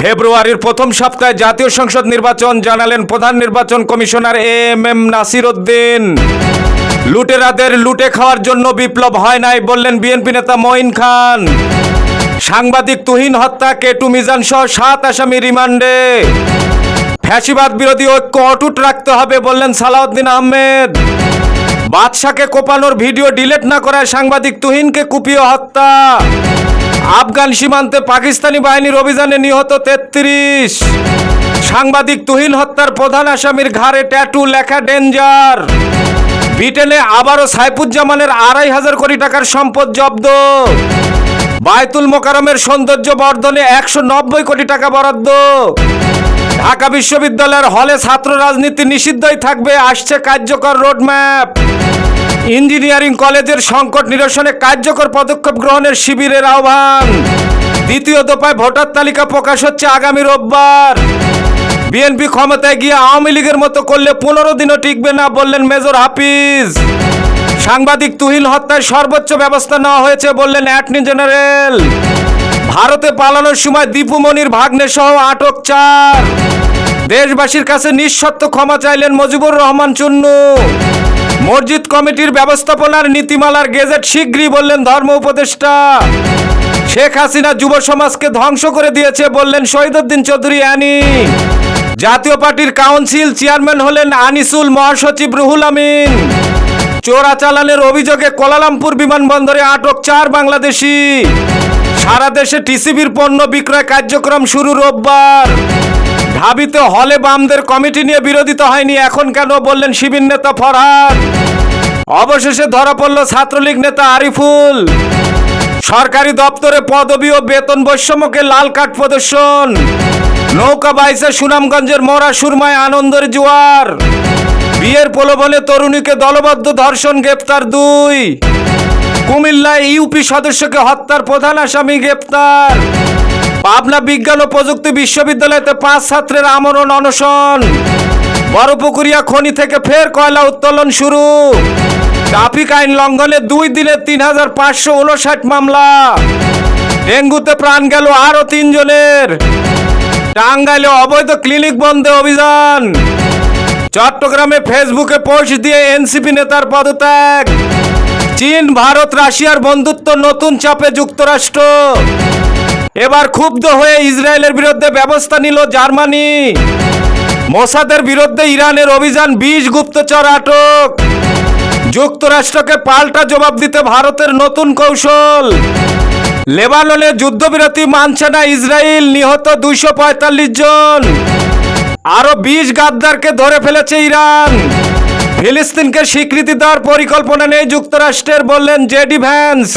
ফেব্রুয়ারির প্রথম সপ্তাহে জাতীয় সংসদ নির্বাচন জানালেন প্রধান নির্বাচন commissioner M M Nasir Uddin লুটেরাদের লুটে খাওয়ার জন্য বিপ্লব হয় নাই বললেন বিএনপি নেতা মঈন খান। সাংবাদিক তুহিন হত্যা, কেটু মিজান সহ সাত আসামি রিমান্ডে। ফ্যাসিবাদ বিরোধী ঐক্য অটুট রাখতে হবে বললেন সালাউদ্দিন আহমেদ। বাদশাকে কোপানোর ভিডিও ডিলেট না করায় সাংবাদিক তুহিনকে কুপিয়ে হত্যা। আফগান সীমান্তে পাকিস্তানি বাহিনীর অভিযানে নিহত তেত্রিশ। সাংবাদিক তুহিন হত্যার প্রধান আসামির ঘাড়ে ট্যাটু, লেখা ডেঞ্জার। ব্রিটেনে আবারও সাইফুজ্জামানের আড়াই হাজার কোটি টাকার সম্পদ জব্দ। বায়তুল মোকারমের সৌন্দর্য বর্ধনে একশো নব্বই কোটি টাকা বরাদ্দ। ঢাকা বিশ্ববিদ্যালয়ের হলে ছাত্র রাজনীতি নিষিদ্ধই থাকবে, আসছে কার্যকর রোডম্যাপ। ইঞ্জিনিয়ারিং কলেজের সংকট নিরসনে কার্যকর পদক্ষেপ গ্রহণের শিবিরের আহ্বান। দ্বিতীয় দফায় ভোটার তালিকা প্রকাশ হচ্ছে আগামী রোববার। বিএনপি ক্ষমতায় গিয়ে আওয়ামী লীগের মতো করলে পনেরো দিনও টিকবে না বললেন মেজর হাফিজ। সাংবাদিক তুহিন হত্যায় সর্বোচ্চ ব্যবস্থা নেওয়া হয়েছে বললেন অ্যাটর্নি জেনারেল। ভারতে পালানোর সময় দীপুমণির ভাগ্নে সহ আটক চার। দেশবাসীর কাছে নিঃশর্ত ক্ষমা চাইলেন মজিবুর রহমান চুন্নু। মসজিদ কমিটির ব্যবস্থাপনার নীতিমালার গেজেট শীঘ্রই বললেন ধর্ম উপদেষ্টা। শেখ হাসিনা যুব সমাজকে ধ্বংস করে দিয়েছে বললেন শহীদুদ্দিন চৌধুরী অ্যানি। জাতীয় পার্টির কাউন্সিল চেয়ারম্যান হলেন আনিসুল মহাসচিব রুহুল আমিন। চোরাচালানের অভিযোগে কোলালামপুর বিমানবন্দরে আটক চার বাংলাদেশি। সারা দেশে টিসিবির পণ্য বিক্রয় কার্যক্রম শুরু রোববার। ঢাবিতে হলে বামদের কমিটি নিয়ে বিরোধিতা হয়নি, এখন কেন বললেন শিবির নেতা ফরহাদ। অবশেষে ধরা পড়ল ছাত্রলীগ নেতা আরিফুল। সরকারি দপ্তরে পদবি ও বেতন বৈষম্যকে লাল কাঠ প্রদর্শন। নৌকা বাইসে সুনামগঞ্জের মরা সুরমায় আনন্দের জোয়ার। বিয়ের প্রলোভনে তরুণীকে দলবদ্ধ ধর্ষণ, গ্রেপ্তার দুই। কুমিল্লায় ইউপি সদস্যকে হত্যার প্রধান আসামি, গ্রেপ্তার। পাবনা বিজ্ঞান ও প্রযুক্তি বিশ্ববিদ্যালয়তে পাঁচ ছাত্রের আমরণ অনশন। বড়পুকুরিয়া খনি থেকে ফের কয়লা উত্তোলন শুরু। ট্রাফিক আইন লঙ্ঘনে দুই দিনে তিন হাজার পাঁচশো উনষাট মামলা। ডেঙ্গুতে প্রাণ গেল আরও তিনজনের। টাঙ্গাইলে অবৈধ ক্লিনিক বন্ধে অভিযান। চট্টগ্রামে ফেসবুকে পোস্ট দিয়ে এনসিপি নেতার পদত্যাগ। চীন, ভারত, রাশিয়ার বন্ধুত্ব নতুন চাপে যুক্তরাষ্ট্র। এবার ক্ষুব্ধ হয়ে ইসরায়েলের বিরুদ্ধে ব্যবস্থা নিল জার্মানি। মোসাদের বিরুদ্ধে ইরানের অভিযান বিশ গুপ্তচর আটক। যুক্তরাষ্ট্রকে পাল্টা জবাব দিতে ভারতের নতুন কৌশল। লেবাননে যুদ্ধবিরতি মানছে না ইসরায়েল, নিহত দুইশো পঁয়তাল্লিশ জন। আরও বিশ গাদ্দারকে ধরে ফেলেছে ইরান। ফিলিস্তিনকে স্বীকৃতি দেওয়ার পরিকল্পনা নেই যুক্তরাষ্ট্রের, বললেন জেডি ভ্যান্স।